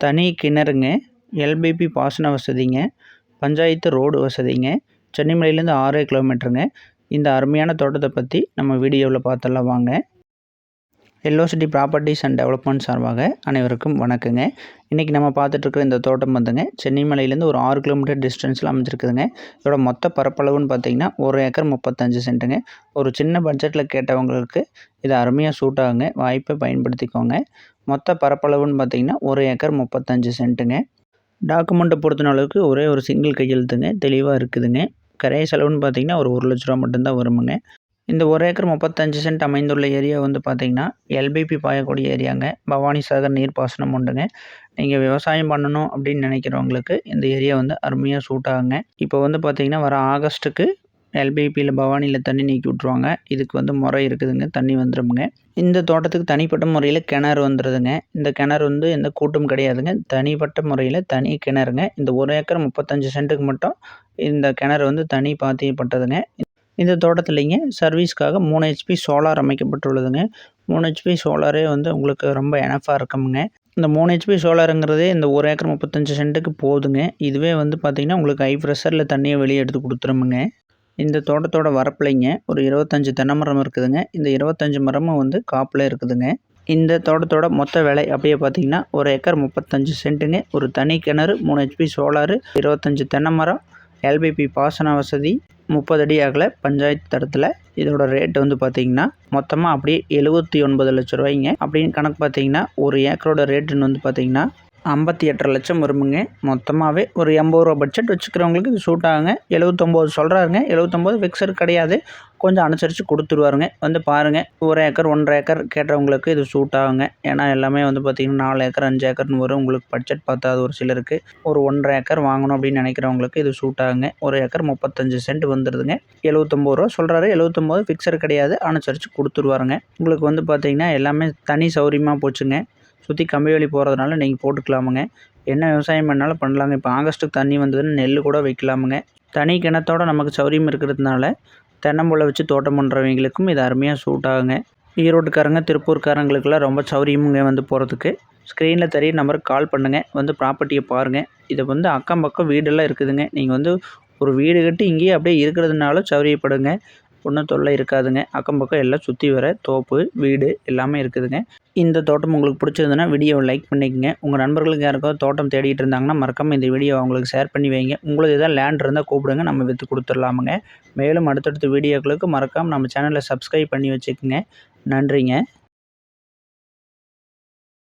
தனி கிணறுங்க. எல்பிபி பாசன வசதிங்க. பஞ்சாயத்து ரோடு வசதிங்க. சென்னிமலையிலேருந்து ஆறே கிலோமீட்டருங்க. இந்த அருமையான தோட்டத்தை பற்றி நம்ம வீடியோவில் பார்த்தெல்லாம் வாங்க. எல்லோசிட்டி ப்ராப்பர்ட்டிஸ் அண்ட் டெவலப்மெண்ட் சார்பாக அனைவருக்கும் வணக்கங்க. இன்றைக்கி நம்ம பார்த்துட்ருக்குற இந்த தோட்டம் வந்துங்க சென்னிமலையிலேருந்து ஒரு ஆறு கிலோமீட்டர் டிஸ்டன்ஸில் அமைஞ்சிருக்குதுங்க. இதோட மொத்த பரப்பளவுன்னு பார்த்தீங்கன்னா ஒரு ஏக்கர் முப்பத்தஞ்சு சென்ட்டுங்க. ஒரு சின்ன பட்ஜெட்டில் கேட்டவங்களுக்கு இது அருமையாக சூட் ஆகுங்க. வாய்ப்பை பயன்படுத்திக்கோங்க. மொத்த பரப்பளவுன்னு பார்த்தீங்கன்னா ஒரு ஏக்கர் முப்பத்தஞ்சு சென்ட்டுங்க. டாக்குமெண்ட்டை பொறுத்தின அளவுக்கு ஒரே ஒரு சிங்கிள் கையெழுத்துங்க. தெளிவாக இருக்குதுங்க. கரைய செலவுன்னு பார்த்தீங்கன்னா ஒரு ஒரு லட்ச ரூபா மட்டும்தான் வருமுங்க. இந்த ஒரு ஏக்கர் முப்பத்தஞ்சு சென்ட் அமைந்துள்ள ஏரியா வந்து பார்த்திங்கன்னா எல்பிபி பாயக்கூடிய ஏரியாங்க. பவானி சாகர் நீர்ப்பாசனம் உண்டுங்க. நீங்கள் விவசாயம் பண்ணணும் அப்படின்னு நினைக்கிறவங்களுக்கு இந்த ஏரியா வந்து அருமையாக சூட் ஆகுங்க. இப்போ வந்து பார்த்திங்கன்னா வர ஆகஸ்ட்டுக்கு எல்பிபியில் பவானியில் தண்ணி நீக்கி விட்ருவாங்க இதுக்கு வந்து முறை இருக்குதுங்க. தண்ணி வந்துடுமுங்க இந்த தோட்டத்துக்கு தனிப்பட்ட முறையில் கிணறு வந்துடுதுங்க இந்த கிணறு வந்து எந்த கூட்டும் கிடையாதுங்க. தனிப்பட்ட முறையில் தனி கிணறுங்க. இந்த ஒரு ஏக்கர் முப்பத்தஞ்சு சென்ட்டுக்கு மட்டும் இந்த கிணறு வந்து தனி பாத்தியப்பட்டதுங்க. இந்த தோட்டத்துலேங்க. சர்வீஸ்க்காக மூணு ஹெச்பி சோலார் அமைக்கப்பட்டுள்ளதுங்க. மூணு ஹெச்பி சோலாரே வந்து உங்களுக்கு ரொம்ப எனஃபாக இருக்குமுங்க. இந்த மூணு ஹெச்பி சோலாருங்கிறதே இந்த ஒரு ஏக்கர் முப்பத்தஞ்சு சென்ட்டுக்கு போதுங்க. இதுவே வந்து பார்த்திங்கன்னா உங்களுக்கு ஹை ப்ரெஷரில் தண்ணியை வெளியே எடுத்து கொடுத்துருமுங்க. இந்த தோட்டத்தோட வரப்பிலைங்க ஒரு இருபத்தஞ்சி தென்னை மரம் இருக்குதுங்க. இந்த இருபத்தஞ்சி மரமும் வந்து காப்பில் இருக்குதுங்க. இந்த தோட்டத்தோட மொத்த விலை அப்படியே பார்த்தீங்கன்னா ஒரு ஏக்கர் முப்பத்தஞ்சு சென்ட்டுங்க. ஒரு தனி கிணறு மூணு ஹெச்பி சோலாரு இருபத்தஞ்சி தென்னை மரம் எல்பிபி பாசன வசதி முப்பது அடி ஆகலை பஞ்சாயத்து தரத்தில் இதோட ரேட் வந்து பார்த்திங்கன்னா மொத்தமாக அப்படியே எழுபத்தி ஒன்பது லட்ச ரூபாய்ங்க. அப்படின்னு கணக்கு பார்த்தீங்கன்னா ஒரு ஏக்கரோட ரேட்டுன்னு வந்து பார்த்திங்கன்னா ஐம்பத்தி எட்டரை லட்சம் வருமுங்க. மொத்தமாகவே ஒரு எண்பது ரூபா பட்ஜெட் வச்சுக்கிறவங்களுக்கு இது சூட் ஆகுங்க. எழுபத்தொம்போது சொல்கிறாருங்க எழுபத்தொம்போது ஃபிக்ஸர் கிடையாது. கொஞ்சம் அனுசரித்து கொடுத்துருவாருங்க. வந்து பாருங்கள் ஒரு ஏக்கர் ஒன்றரை ஏக்கர் கேட்டவங்களுக்கு இது சூட் ஆகுங்க. ஏன்னா எல்லாமே வந்து பார்த்திங்கன்னா நாலு ஏக்கர் அஞ்சு ஏக்கர்னு வரும். உங்களுக்கு பட்ஜெட் பார்த்தாது ஒரு சிலருக்கு ஒரு ஒன்றரை ஏக்கர் வாங்கணும் அப்படின்னு நினைக்கிறவங்களுக்கு இது சூட் ஆகுங்க. ஒரு ஏக்கர் முப்பத்தஞ்சு சென்ட் வந்துடுதுங்க எழுபத்தொம்போது ரூபா சொல்கிறாரு எழுபத்தொம்போது ஃபிக்ஸர் கிடையாது. அனுசரித்து கொடுத்துருவாருங்க. உங்களுக்கு வந்து பார்த்திங்கன்னா எல்லாமே தனி சௌரியமாக போச்சுங்க. சுற்றி கம்பி வேலி போகிறதுனால நீங்கள் போட்டுக்கலாமுங்க. என்ன விவசாயம் பண்ணாலும் பண்ணலாங்க. இப்போ ஆகஸ்ட்டுக்கு தண்ணி வந்ததுன்னு நெல் கூட வைக்கலாமுங்க. தனி கிணத்தோட நமக்கு சௌரியம் இருக்கிறதுனால தென்னம்புள்ள வச்சு தோட்டம் பண்ணுறவங்களுக்கும் இது அருமையாக சூட் ஆகுங்க. ஈரோட்டுக்காரங்க திருப்பூர்காரங்களுக்கெல்லாம் ரொம்ப சௌரியமுங்க வந்து போகிறதுக்கு ஸ்க்ரீனில் தெரிய நம்பருக்கு கால் பண்ணுங்கள் வந்து ப்ராப்பர்ட்டியை பாருங்கள் இதை வந்து அக்கம் பக்கம் வீடெல்லாம் இருக்குதுங்க. நீங்கள் வந்து ஒரு வீடு கட்டி இங்கேயே அப்படியே இருக்கிறதுனால சௌரியப்படுங்க. ஒன்றும் தொல்லை இருக்காதுங்க. அக்கம் பக்கம் எல்லாம் சுற்றி வர தோப்பு வீடு எல்லாமே இருக்குதுங்க. இந்த தோட்டம் உங்களுக்கு பிடிச்சிருந்ததுன்னா வீடியோவை லைக் பண்ணிக்கோங்க. உங்கள் நண்பர்களுக்கு யாருக்காவது தோட்டம் தேடிட்டு இருந்தாங்கன்னா மறக்காமல் இந்த வீடியோ அவங்களுக்கு ஷேர் பண்ணி வைங்க. உங்களுக்கு எதாவது லேண்ட் இருந்தால் கூப்பிடுங்க நம்ம விற்று கொடுத்துடலாமுங்க. மேலும் அடுத்தடுத்த வீடியோக்களுக்கு மறக்காமல் நம்ம சேனலை சப்ஸ்கிரைப் பண்ணி வச்சுக்கோங்க. நன்றிங்க.